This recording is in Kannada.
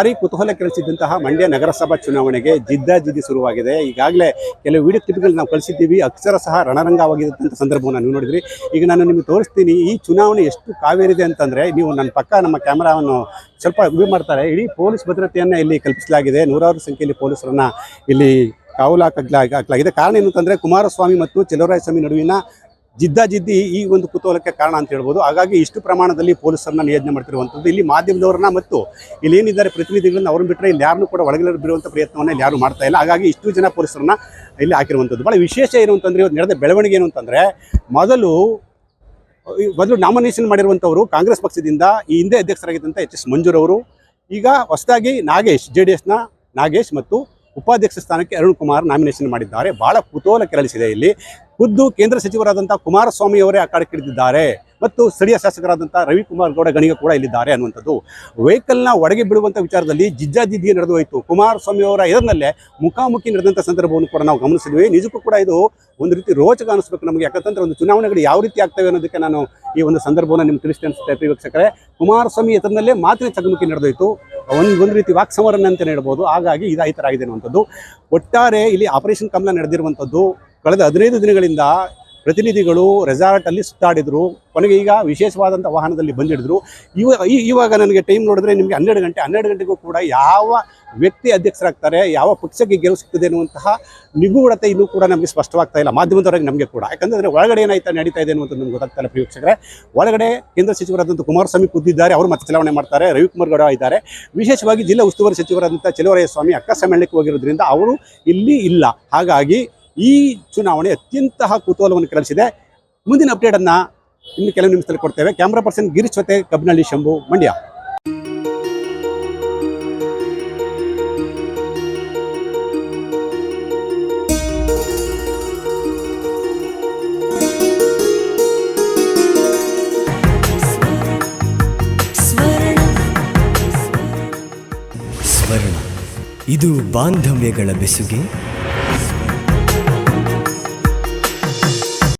ಭಾರಿ ಕುತೂಹಲ ಕೆಳಿಸಿದ್ದಂತಹ ಮಂಡ್ಯ ನಗರಸಭಾ ಚುನಾವಣೆಗೆ ಜಿದ್ದಾಜಿದ್ದಿ ಶುರುವಾಗಿದೆ. ಈಗಾಗಲೇ ಕೆಲವು ವಿಡಿಯೋ ಕ್ಲಿಪ್ಗಳು ನಾವು ಕಳಿಸಿದ್ದೀವಿ. ಅಕ್ಷರ ಸಹ ಸಂದರ್ಭವನ್ನು ನೀವು ನೋಡಿದ್ರಿ. ಈಗ ನಾನು ನಿಮಗೆ ತೋರಿಸ್ತೀನಿ, ಈ ಚುನಾವಣೆ ಎಷ್ಟು ಕಾವೇರಿದೆ ಅಂತಂದರೆ ನೀವು ನನ್ನ ಪಕ್ಕ ನಮ್ಮ ಕ್ಯಾಮರಾವನ್ನು ಸ್ವಲ್ಪ ವ್ಯೂ ಮಾಡ್ತಾರೆ. ಇಡೀ ಪೊಲೀಸ್ ಭದ್ರತೆಯನ್ನು ಇಲ್ಲಿ ಕಲ್ಪಿಸಲಾಗಿದೆ. ನೂರಾರು ಸಂಖ್ಯೆಯಲ್ಲಿ ಪೊಲೀಸರನ್ನು ಇಲ್ಲಿ ಕಾವಲು ಹಾಕಲಾಗ ಹಾಕಲಾಗಿದೆ. ಕಾರಣ ಏನು ಅಂತಂದರೆ ಕುಮಾರಸ್ವಾಮಿ ಮತ್ತು ಸ್ವಾಮಿ ನಡುವಿನ ಜಿದ್ದಾಜಿದ್ದಿ ಈ ಒಂದು ಕುತೂಹಲಕ್ಕೆ ಕಾರಣ ಅಂತ ಹೇಳ್ಬೋದು. ಹಾಗಾಗಿ ಇಷ್ಟು ಪ್ರಮಾಣದಲ್ಲಿ ಪೊಲೀಸರನ್ನ ನಿಯೋಜನೆ ಮಾಡ್ತಿರುವಂಥದ್ದು ಇಲ್ಲಿ ಮಾಧ್ಯಮದವ್ರನ್ನ ಮತ್ತು ಇಲ್ಲಿ ಏನಿದ್ದಾರೆ ಪ್ರತಿನಿಧಿಗಳನ್ನ ಅವ್ರನ್ನ ಬಿಟ್ಟರೆ ಇಲ್ಲಿ ಯಾರನ್ನೂ ಕೂಡ ಒಳಗಡೆ ಬಿಡುವಂಥ ಪ್ರಯತ್ನವನ್ನು ಇಲ್ಲಿ ಯಾರು ಮಾಡ್ತಾ ಇಲ್ಲ. ಹಾಗಾಗಿ ಇಷ್ಟು ಜನ ಪೊಲೀಸರನ್ನ ಇಲ್ಲಿ ಹಾಕಿರುವಂಥದ್ದು. ಭಾಳ ವಿಶೇಷ ಏನು ಅಂತಂದರೆ ಇವತ್ತು ನಡೆದ ಬೆಳವಣಿಗೆ ಏನು ಅಂತಂದರೆ ಮೊದಲು ಮೊದಲು ನಾಮಿನೇಷನ್ ಮಾಡಿರುವಂಥವರು ಕಾಂಗ್ರೆಸ್ ಪಕ್ಷದಿಂದ ಈ ಹಿಂದೆ ಅಧ್ಯಕ್ಷರಾಗಿದ್ದಂಥ ಎಚ್ ಎಸ್ ಮಂಜೂರವರು ಈಗ ಹೊಸದಾಗಿ ನಾಗೇಶ್, ಜೆ ಡಿ ಎಸ್ನ ನಾಗೇಶ್ ಮತ್ತು ಉಪಾಧ್ಯಕ್ಷ ಸ್ಥಾನಕ್ಕೆ ಅರುಣ್ ಕುಮಾರ್ ನಾಮಿನೇಷನ್ ಮಾಡಿದ್ದಾರೆ. ಭಾಳ ಕುತೂಹಲ ಕೆರಳಿಸಿದೆ ಇಲ್ಲಿ. ಖುದ್ದು ಕೇಂದ್ರ ಸಚಿವರಾದಂಥ ಕುಮಾರಸ್ವಾಮಿ ಅವರೇ ಅಖಾಡಕ್ಕಿಳಿದಿದ್ದಾರೆ ಮತ್ತು ಸ್ಥಳೀಯ ಶಾಸಕರಾದಂಥ ರವಿಕುಮಾರ್ ಗೌಡ ಗಣಿಗ ಕೂಡ ಇಲ್ಲಿದ್ದಾರೆ ಅನ್ನುವಂಥದ್ದು. ವೆಹಿಕಲ್ನ ಒಳಗೆ ಬೀಳುವಂಥ ವಿಚಾರದಲ್ಲಿ ಜಿಜ್ಜಾಜಿದ್ದಿ ನಡೆದು ಹೋಯಿತು. ಕುಮಾರಸ್ವಾಮಿ ಅವರ ಎದುರಿನಲ್ಲೇ ಮುಖಾಮುಖಿ ನಡೆದಂಥ ಸಂದರ್ಭವನ್ನು ಕೂಡ ನಾವು ಗಮನಿಸಿದ್ವಿ. ನಿಜಕ್ಕೂ ಕೂಡ ಇದು ಒಂದು ರೀತಿ ರೋಚಕ ಅನಿಸ್ಬೇಕು ನಮಗೆ. ಯಾಕಂತಂದ್ರೆ ಒಂದು ಚುನಾವಣೆಗಳು ಯಾವ ರೀತಿ ಆಗ್ತವೆ ಅನ್ನೋದಕ್ಕೆ ನಾನು ಈ ಒಂದು ಸಂದರ್ಭವನ್ನು ನಿಮ್ಗೆ ತಿಳಿಸ್ತೇನೆ ಅನಿಸುತ್ತೆ. ಪ್ರಿಯ ವೀಕ್ಷಕರೇ, ಕುಮಾರಸ್ವಾಮಿ ಎದುರಿನಲ್ಲೇ ಮಾತಿನ ಚಕಮಕಿ ನಡೆದೋಯ್ತು. ಒಂದು ಒಂದು ರೀತಿ ವಾಕ್ಸಮರನ್ನ ಅಂತ ಹೇಳ್ಬೋದು. ಹಾಗಾಗಿ ಇದು ಈ ಥರ ಆಗಿದೆ ಅನ್ನುವಂಥದ್ದು. ಒಟ್ಟಾರೆ ಇಲ್ಲಿ ಆಪರೇಷನ್ ಕಮಲ ನಡೆದಿರುವಂಥದ್ದು. ಕಳೆದ ಹದಿನೈದು ದಿನಗಳಿಂದ ಪ್ರತಿನಿಧಿಗಳು ರೆಸಾರ್ಟಲ್ಲಿ ಸುತ್ತಾಡಿದರು. ಕೊನೆಗೆ ಈಗ ವಿಶೇಷವಾದಂಥ ವಾಹನದಲ್ಲಿ ಬಂದಿಡಿದ್ರು. ಇವ ಇವಾಗ ನನಗೆ ಟೈಮ್ ನೋಡಿದ್ರೆ ನಿಮಗೆ ಹನ್ನೆರಡು ಗಂಟೆ, ಹನ್ನೆರಡು ಗಂಟೆಗೂ ಕೂಡ ಯಾವ ವ್ಯಕ್ತಿ ಅಧ್ಯಕ್ಷರಾಗ್ತಾರೆ, ಯಾವ ಪಕ್ಷಕ್ಕೆ ಗೆಲುವು ಸಿಗ್ತದೆ ಅನ್ನುವಂತಹ ನಿಗೂಢತೆ ಇನ್ನೂ ಕೂಡ ನಮಗೆ ಸ್ಪಷ್ಟವಾಗ್ತಾ ಇಲ್ಲ. ಮಾಧ್ಯಮದವರೆಗೆ ನಮಗೆ ಕೂಡ. ಯಾಕಂದರೆ ಒಳಗಡೆ ಏನಾಯ್ತಾ, ನಡೀತಾ ಇದೆ ಅನ್ನುವಂಥದ್ದು ನಮ್ಗೆ ಗೊತ್ತಾಗ್ತಾ ಇಲ್ಲ ಪ್ರಿಯ ಒಳಗಡೆ ಕೇಂದ್ರ ಸಚಿವರಾದಂಥ ಕುಮಾರಸ್ವಾಮಿ ಕೂತಿದ್ದಾರೆ. ಅವರು ಮತ್ತೆ ಚಲಾವಣೆ ಮಾಡ್ತಾರೆ. ರವಿಕುಮಾರ್ ಗೌಡ ಇದ್ದಾರೆ. ವಿಶೇಷವಾಗಿ ಜಿಲ್ಲಾ ಉಸ್ತುವಾರಿ ಸಚಿವರಾದಂಥ ಚಲುವರಾಯ ಸ್ವಾಮಿ ಅಕ್ಕ ಸಮ್ಮೇಳನಕ್ಕೆ ಹೋಗಿರೋದ್ರಿಂದ ಅವರು ಇಲ್ಲಿ ಇಲ್ಲ. ಹಾಗಾಗಿ ಈ ಚುನಾವಣೆ ಅತ್ಯಂತ ಕುತೂಹಲವನ್ನು ಕೆರಳಿಸಿದೆ. ಮುಂದಿನ ಅಪ್ಡೇಟನ್ನು ಇನ್ನು ಕೆಲವು ನಿಮಿಷದಲ್ಲಿ ಕೊಡ್ತೇವೆ. ಕ್ಯಾಮ್ರಾ ಪರ್ಸನ್ ಗಿರೀಶ್ ಜೊತೆ ಕಬ್ನಳ್ಳಿ ಶಂಭು ಮಂಡ್ಯ. ಇದು ಬಾಂಧವ್ಯಗಳ ಬೆಸುಗೆ.